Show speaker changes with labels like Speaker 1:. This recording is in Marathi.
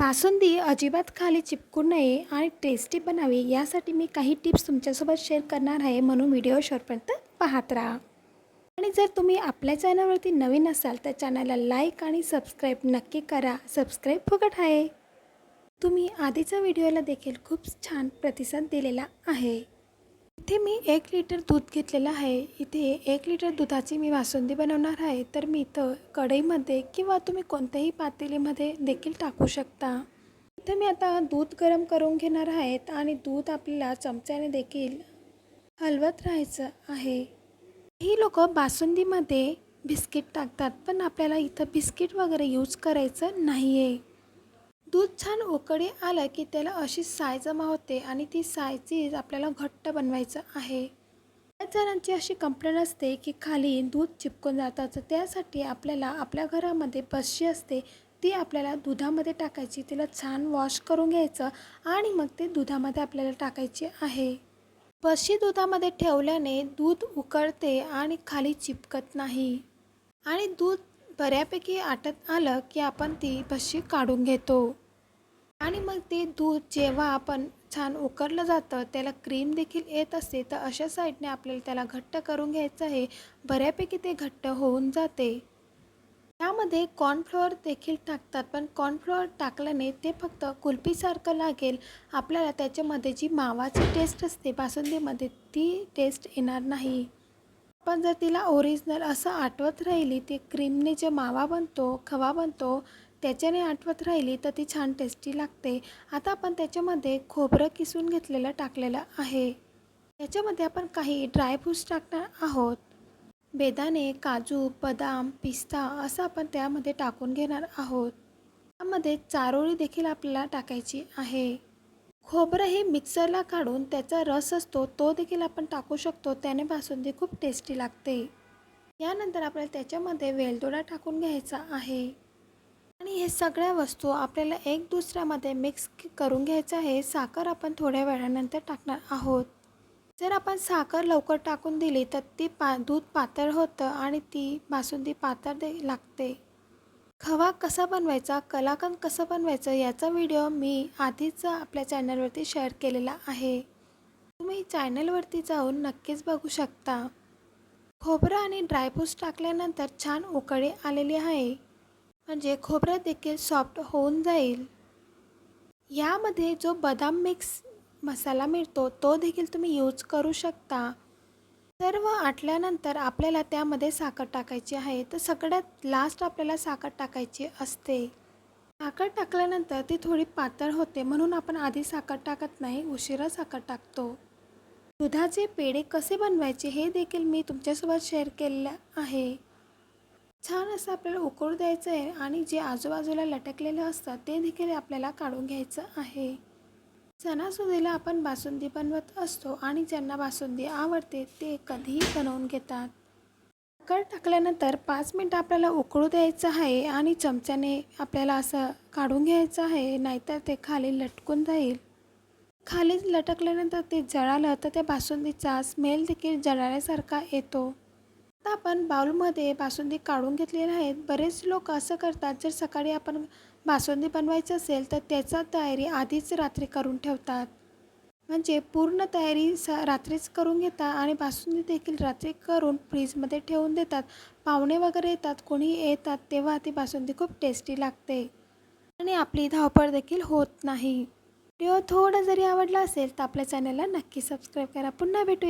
Speaker 1: बासुंदी अजिबात खाली चिपकू नये आणि टेस्टी बनावी यासाठी मी काही टिप्स तुमच्यासोबत शेअर करणार आहे म्हणून व्हिडिओ शेवटपर्यंत पाहत राहा. आणि जर तुम्ही आपल्या चॅनलवरती नवीन असाल तर चॅनलला लाईक आणि सबस्क्राईब नक्की करा. सबस्क्राईब फुकट आहे. तुम्ही आधीच्या व्हिडिओला देखील खूप छान प्रतिसाद दिलेला आहे. इथे मी एक लिटर दूध घेतलेलं आहे. इथे एक लिटर दुधाची मी बासुंदी बनवणार आहे. तर मी इथं कढईमध्ये किंवा तुम्ही कोणत्याही पातेलीमध्ये देखील टाकू शकता. इथे मी आता दूध गरम करून घेणार आहेत आणि दूध आपल्याला चमच्याने देखील हलवत राहायचं आहे. ही लोक बासुंदीमध्ये बिस्किट टाकतात पण आपल्याला इथं बिस्किट वगैरे यूज करायचं नाही आहे दूध छान उकळी आलं की त्याला अशी साय जमा होते आणि ती सायची आपल्याला घट्ट बनवायचं आहे. बऱ्याच जणांची अशी कंप्लेंट असते की खाली दूध चिपकून जातं तर त्यासाठी आपल्याला आपल्या घरामध्ये बशी असते ती आपल्याला दुधामध्ये टाकायची तिला छान वॉश करून घ्यायचं आणि मग ते दुधामध्ये आपल्याला टाकायची आहे. बशी दुधामध्ये ठेवल्याने दूध उकळते आणि खाली चिपकत नाही. आणि दूध बऱ्यापैकी आटत आलं की आपण ती बशी काढून घेतो. आणि मग ते दूध जेव्हा आपण छान उकळलं जातं त्याला क्रीम देखील येत असते. तर अशा साईडने आपल्याला त्याला घट्ट करून घ्यायचं आहे. बऱ्यापैकी ते घट्ट होऊन जाते. त्यामध्ये कॉर्नफ्लोअर देखील टाकतात. पण कॉर्नफ्लोअर टाकल्याने ते फक्त कुल्फीसारखं लागेल. आपल्याला त्याच्यामध्ये जी मावाची टेस्ट असते बासुंदीमध्ये ती टेस्ट येणार नाही. पण जर तिला ओरिजिनल असं आठवत राहिली ती क्रीमने जे मावा बनतो खवा बनतो त्याच्याने आठवत राहिली तर ती छान टेस्टी लागते. आता आपण त्याच्यामध्ये खोबरं किसून घेतलेलं टाकलेलं आहे. त्याच्यामध्ये आपण काही ड्रायफ्रूट्स टाकणार आहोत. बेदाणे काजू बदाम पिस्ता असं आपण त्यामध्ये टाकून घेणार आहोत. त्यामध्ये चारोळी देखील आपल्याला टाकायची आहे. खोबरं हे मिक्सरला काढून त्याचा रस असतो तो देखील आपण टाकू शकतो. त्याने बासुंदी खूप टेस्टी लागते. यानंतर आपल्याला त्याच्यामध्ये वेलदोडा टाकून घ्यायचा आहे. आणि हे सगळ्या वस्तू आपल्याला एक दुसऱ्यामध्ये मिक्स करून घ्यायचं आहे. साखर आपण थोड्या वेळानंतर टाकणार आहोत. जर आपण साखर लवकर टाकून दिली तर ती पा दूध पातळ होतं आणि ती बासुंदी पातळ दे लागते. खवा कसा बनवायचा कलाकंद कसं बनवायचं याचा व्हिडिओ मी आधीच आपल्या चॅनलवरती शेअर केलेला आहे. तुम्ही चॅनलवरती जाऊन नक्कीच बघू शकता. खोबरं आणि ड्रायफ्रूट्स टाकल्यानंतर छान उकळी आलेली आहे. म्हणजे खोबरं देखील सॉफ्ट होऊन जाईल. यामध्ये जो बदाम मिक्स मसाला मिळतो तो देखील तुम्ही यूज करू शकता. सर्व आटल्यानंतर आपल्याला त्यामध्ये साखर टाकायची आहे. तर सगळ्यात लास्ट आपल्याला साखर टाकायची असते. साखर टाकल्यानंतर ती थोडी पातळ होते म्हणून आपण आधी साखर टाकत नाही उशिरा साखर टाकतो. दुधाचे पेढे कसे बनवायचे हे देखील मी तुमच्यासोबत शेअर केलेलं आहे. छान असं आपल्याला उकळू द्यायचं आहे आणि जे आजूबाजूला लटकलेलं असतं ते देखील आपल्याला काढून घ्यायचं आहे. सणासुदीला आपण बासुंदी बनवत असतो आणि ज्यांना बासुंदी आवडते ते कधीही बनवून घेतात. साखर टाकल्यानंतर पाच मिनटं आपल्याला उकळू द्यायचं आहे आणि चमच्याने आपल्याला असं काढून घ्यायचं आहे नाहीतर ते खाली लटकून जाईल. खाली लटकल्यानंतर ते जळालं तर त्या बासुंदीचा स्मेल देखील जळाल्यासारखा येतो. आता आपण बाउलमध्ये बासुंदी काढून घेतलेल्या आहेत. बरेच लोक असं करतात जर सकाळी आपण बासुंदी बनवायची असेल तर त्याचा तयारी आधीच रात्री करून ठेवतात. म्हणजे पूर्ण तयारी स रात्रीच करून घेतात आणि बासुंदी देखील रात्री करून फ्रीजमध्ये ठेवून देतात. पाहुणे वगैरे येतात कोणी येतात तेव्हा ती बासुंदी खूप टेस्टी लागते. आणि आपली धावपळ देखील होत नाही. व्हिडिओ थोडा जरी आवडला असेल तर आपल्या चॅनलला नक्की सबस्क्राईब करा. पुन्हा भेटूया.